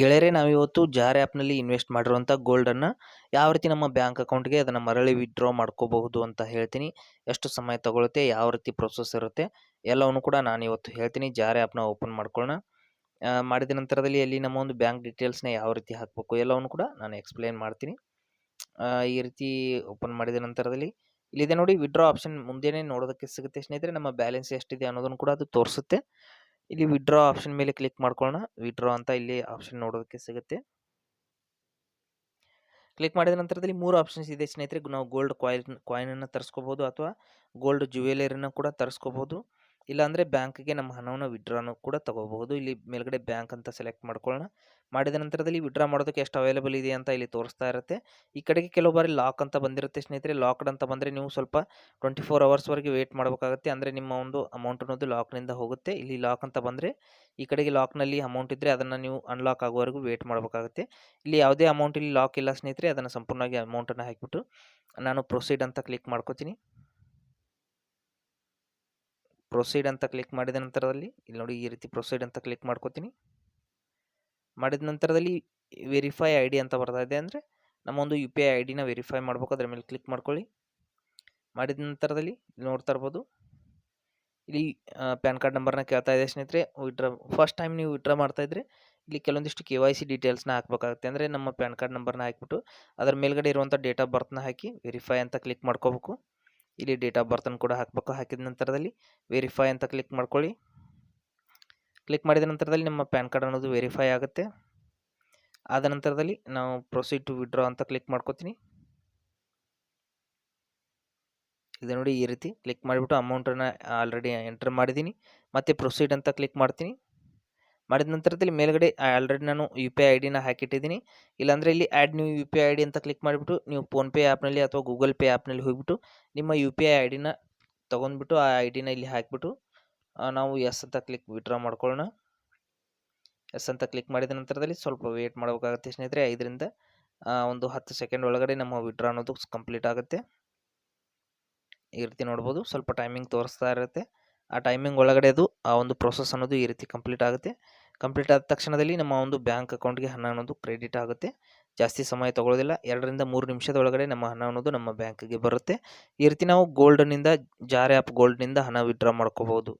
ಗೆಳೆಯರೇ, ನಾವಿವತ್ತು ಜಾರ್ ಆ್ಯಪ್ನಲ್ಲಿ ಇನ್ವೆಸ್ಟ್ ಮಾಡಿರುವಂಥ ಗೋಲ್ಡನ್ನು ಯಾವ ರೀತಿ ನಮ್ಮ ಬ್ಯಾಂಕ್ ಅಕೌಂಟ್ಗೆ ಅದನ್ನು ಮರಳಿ ವಿತ್ಡ್ರಾ ಮಾಡ್ಕೋಬಹುದು ಅಂತ ಹೇಳ್ತೀನಿ. ಎಷ್ಟು ಸಮಯ ತಗೊಳುತ್ತೆ, ಯಾವ ರೀತಿ ಪ್ರೊಸೆಸ್ ಇರುತ್ತೆ, ಎಲ್ಲವನ್ನು ಕೂಡ ನಾನು ಇವತ್ತು ಹೇಳ್ತೀನಿ. ಜಾರ್ ಆ್ಯಪ್ನ ಓಪನ್ ಮಾಡ್ಕೊಳ್ಳೋಣ. ಮಾಡಿದ ನಂತರದಲ್ಲಿ ಅಲ್ಲಿ ನಮ್ಮ ಒಂದು ಬ್ಯಾಂಕ್ ಡೀಟೇಲ್ಸ್ನ ಯಾವ ರೀತಿ ಹಾಕಬೇಕು ಎಲ್ಲವನ್ನು ಕೂಡ ನಾನು ಎಕ್ಸ್ಪ್ಲೇನ್ ಮಾಡ್ತೀನಿ. ಈ ರೀತಿ ಓಪನ್ ಮಾಡಿದ ನಂತರದಲ್ಲಿ ಇಲ್ಲಿದೆ ನೋಡಿ ವಿಡ್ರಾ ಆಪ್ಷನ್ ಮುಂದೆನೇ ನೋಡೋದಕ್ಕೆ ಸಿಗುತ್ತೆ. ಸ್ನೇಹಿತರೆ, ನಮ್ಮ ಬ್ಯಾಲೆನ್ಸ್ ಎಷ್ಟಿದೆ ಅನ್ನೋದನ್ನು ಕೂಡ ಅದು ತೋರಿಸುತ್ತೆ. ಇಲ್ಲಿ ವಿಡ್ರಾ ಆಪ್ಷನ್ ಮೇಲೆ ಕ್ಲಿಕ್ ಮಾಡ್ಕೊಳ್ಳೋಣ ವಿಡ್ರಾ ಅಂತ ಇಲ್ಲಿ ಆಪ್ಷನ್ ನೋಡೋದಕ್ಕೆ ಸಿಗುತ್ತೆ. ಕ್ಲಿಕ್ ಮಾಡಿದ ನಂತರದಲ್ಲಿ ಮೂರು ಆಪ್ಷನ್ಸ್ ಇದೆ ಸ್ನೇಹಿತರೆ. ನಾವು ಗೋಲ್ಡ್ ಕಾಯಿನ್ ಕಾಯಿನನ್ನು ತರಿಸ್ಕೋಬೋದು ಅಥವಾ ಗೋಲ್ಡ್ ಜ್ಯುವೆಲರಿನ ಕೂಡ ತರಿಸ್ಕೋಬೋದು ಇಲ್ಲಾಂದರೆ ಬ್ಯಾಂಕ್ಗೆ ನಮ್ಮ ಹಣವನ್ನು ವಿಡ್ರಾನು ಕೂಡ ತಗೋಬಹುದು. ಇಲ್ಲಿ ಮೇಲ್ಗಡೆ ಬ್ಯಾಂಕ್ ಅಂತ ಸೆಲೆಕ್ಟ್ ಮಾಡ್ಕೊಳ್ಳೋಣ. ಮಾಡಿದ ನಂತರದಲ್ಲಿ ವಿಡ್ರಾ ಮಾಡೋದಕ್ಕೆ ಎಷ್ಟು ಅವೈಲೇಬಲ್ ಇದೆ ಅಂತ ಇಲ್ಲಿ ತೋರಿಸ್ತಾ ಇರುತ್ತೆ. ಈ ಕಡೆಗೆ ಕೆಲವು ಬಾರಿ ಲಾಕ್ ಅಂತ ಬಂದಿರುತ್ತೆ ಸ್ನೇಹಿತರೆ. ಲಾಕ್ಡ್ ಅಂತ ಬಂದರೆ ನೀವು ಸ್ವಲ್ಪ ಟ್ವೆಂಟಿ ಫೋರ್ ಅವರ್ಸ್ವರೆಗೆ ವೇಟ್ ಮಾಡಬೇಕಾಗುತ್ತೆ. ಅಂದರೆ ನಿಮ್ಮ ಒಂದು ಅಮೌಂಟ್ ಅನ್ನೋದು ಲಾಕ್ನಿಂದ ಹೋಗುತ್ತೆ. ಇಲ್ಲಿ ಲಾಕ್ ಅಂತ ಬಂದರೆ ಈ ಕಡೆಗೆ ಲಾಕ್ನಲ್ಲಿ ಅಮೌಂಟ್ ಇದ್ದರೆ ಅದನ್ನು ನೀವು ಅನ್ಲಾಕ್ ಆಗುವವರೆಗೂ ವೇಟ್ ಮಾಡಬೇಕಾಗುತ್ತೆ. ಇಲ್ಲಿ ಯಾವುದೇ ಅಮೌಂಟ್ ಇಲ್ಲಿ ಲಾಕ್ ಇಲ್ಲ ಸ್ನೇಹಿತರೆ. ಅದನ್ನು ಸಂಪೂರ್ಣವಾಗಿ ಅಮೌಂಟನ್ನು ಹಾಕಿಬಿಟ್ಟು ನಾನು ಪ್ರೊಸೀಡ್ ಅಂತ ಕ್ಲಿಕ್ ಮಾಡ್ಕೋತೀನಿ. ಪ್ರೊಸೀಡ್ ಅಂತ ಕ್ಲಿಕ್ ಮಾಡಿದ ನಂತರದಲ್ಲಿ, ಇಲ್ಲಿ ನೋಡಿ ಈ ರೀತಿ ಪ್ರೊಸೀಡ್ ಅಂತ ಕ್ಲಿಕ್ ಮಾಡ್ಕೋತೀನಿ. ಮಾಡಿದ ನಂತರದಲ್ಲಿ ವೆರಿಫೈ ಐ ಅಂತ ಬರ್ತಾ ಇದೆ ಅಂದರೆ ನಮ್ಮ ಒಂದು ಯು ಪಿ ಐ ಐ ಡಿನ ವೆರಿಫೈ ಮಾಡ್ಬೇಕು, ಅದ್ರ ಮೇಲೆ ಕ್ಲಿಕ್ ಮಾಡ್ಕೊಳ್ಳಿ. ಮಾಡಿದ ನಂತರದಲ್ಲಿ ಇಲ್ಲಿ ನೋಡ್ತಾ ಇರ್ಬೋದು. ಇಲ್ಲಿ ಪ್ಯಾನ್ ಕಾರ್ಡ್ ನಂಬರ್ನ ಕೇಳ್ತಾ ಇದೆ ಸ್ನೇಹಿತರೆ ವಿಡ್ರಾ ಫಸ್ಟ್ ಟೈಮ್ ನೀವು ವಿಡ್ರಾ ಮಾಡ್ತಾ ಇದ್ರೆ, ಇಲ್ಲಿ ಕೆಲವೊಂದಿಷ್ಟು ಕೆ ವೈ ಸಿ ಡೀಟೇಲ್ಸ್ನ ಹಾಕಬೇಕಾಗುತ್ತೆ. ಅಂದರೆ ನಮ್ಮ ಪ್ಯಾನ್ ಕಾರ್ಡ್ ನಂಬರ್ನ ಹಾಕಿಬಿಟ್ಟು, ಅದರ ಮೇಲ್ಗಡೆ ಇರುವಂಥ ಡೇಟ್ ಆಫ್ ಬರ್ತ್ನ ಹಾಕಿ ವೆರಿಫೈ ಅಂತ ಕ್ಲಿಕ್ ಮಾಡ್ಕೋಬೇಕು. ಇಲ್ಲಿ ಡೇಟ್ ಆಫ್ ಬರ್ತನ್ನು ಕೂಡ ಹಾಕಬೇಕು. ಹಾಕಿದ ನಂತರದಲ್ಲಿ ವೆರಿಫೈ ಅಂತ ಕ್ಲಿಕ್ ಮಾಡ್ಕೊಳ್ಳಿ. ಕ್ಲಿಕ್ ಮಾಡಿದ ನಂತರದಲ್ಲಿ ನಮ್ಮ ಪ್ಯಾನ್ ಕಾರ್ಡ್ ಅನ್ನೋದು ವೆರಿಫೈ ಆಗುತ್ತೆ. ಆದ ನಂತರದಲ್ಲಿ ನಾವು ಪ್ರೊಸೀಡ್ ಟು ವಿಡ್ರಾ ಅಂತ ಕ್ಲಿಕ್ ಮಾಡ್ಕೋತೀನಿ. ಇದು ನೋಡಿ ಈ ರೀತಿ ಕ್ಲಿಕ್ ಮಾಡಿಬಿಟ್ಟು ಅಮೌಂಟನ್ನು ಆಲ್ರೆಡಿ ಎಂಟರ್ ಮಾಡಿದ್ದೀನಿ. ಮತ್ತು ಪ್ರೊಸೀಡ್ ಅಂತ ಕ್ಲಿಕ್ ಮಾಡ್ತೀನಿ. ಮಾಡಿದ ನಂತರದಲ್ಲಿ ಮೇಲ್ಗಡೆ ಆಲ್ರೆಡಿ ನಾನು ಯು ಪಿ ಐ ಐ ಡಿನ ಹಾಕಿಟ್ಟಿದ್ದೀನಿ. ಇಲ್ಲಾಂದರೆ ಇಲ್ಲಿ add new U P I D ಅಂತ ಕ್ಲಿಕ್ ಮಾಡಿಬಿಟ್ಟು ನೀವು ಫೋನ್ಪೇ ಆ್ಯಪ್ನಲ್ಲಿ ಅಥವಾ ಗೂಗಲ್ ಪೇ ಆ್ಯಪ್ನಲ್ಲಿ ಹೋಗಿಬಿಟ್ಟು ನಿಮ್ಮ ಯು ಪಿ ಐ ಐ ಡಿನ ತೊಗೊಂಡ್ಬಿಟ್ಟು ಆ ಐ ಡಿನ ಇಲ್ಲಿ ಹಾಕಿಬಿಟ್ಟು ನಾವು ಎಸ್ ಅಂತ ಕ್ಲಿಕ್ ವಿಡ್ರಾ ಮಾಡ್ಕೊಳ್ಳೋಣ. ಎಸ್ ಅಂತ ಕ್ಲಿಕ್ ಮಾಡಿದ ನಂತರದಲ್ಲಿ ಸ್ವಲ್ಪ ವೇಟ್ ಮಾಡಬೇಕಾಗುತ್ತೆ ಸ್ನೇಹಿತರೆ. ಐದರಿಂದ ಒಂದು ಹತ್ತು ಸೆಕೆಂಡ್ ಒಳಗಡೆ ನಮ್ಮ ವಿಡ್ರಾ ಅನ್ನೋದು ಕಂಪ್ಲೀಟ್ ಆಗುತ್ತೆ. ಈ ರೀತಿ ನೋಡ್ಬೋದು. ಸ್ವಲ್ಪ ಟೈಮಿಂಗ್ ತೋರಿಸ್ತಾ ಇರುತ್ತೆ. ಆ ಟೈಮಿಂಗ್ ಒಳಗಡೆ ಅದು ಆ ಒಂದು ಪ್ರೊಸೆಸ್ ಅನ್ನೋದು ಈ ರೀತಿ ಕಂಪ್ಲೀಟ್ ಆಗುತ್ತೆ. ಕಂಪ್ಲೀಟ್ ಆದ ತಕ್ಷಣದಲ್ಲಿ ನಮ್ಮ ಒಂದು ಬ್ಯಾಂಕ್ ಅಕೌಂಟ್ಗೆ ಹಣ ಅನ್ನೋದು ಕ್ರೆಡಿಟ್ ಆಗುತ್ತೆ. ಜಾಸ್ತಿ ಸಮಯ ತಗೊಳ್ಳೋದಿಲ್ಲ ಎರಡರಿಂದ ಮೂರು ನಿಮಿಷದ ಒಳಗಡೆ ನಮ್ಮ ಹಣ ಅನ್ನೋದು ನಮ್ಮ ಬ್ಯಾಂಕ್ಗೆ ಬರುತ್ತೆ. ಈ ರೀತಿ ನಾವು ಗೋಲ್ಡ್ನಿಂದ ಜಾರ್ ಆ್ಯಪ್ ಗೋಲ್ಡ್ನಿಂದ ಹಣ ವಿತ್ಡ್ರಾ ಮಾಡ್ಕೋಬೋದು.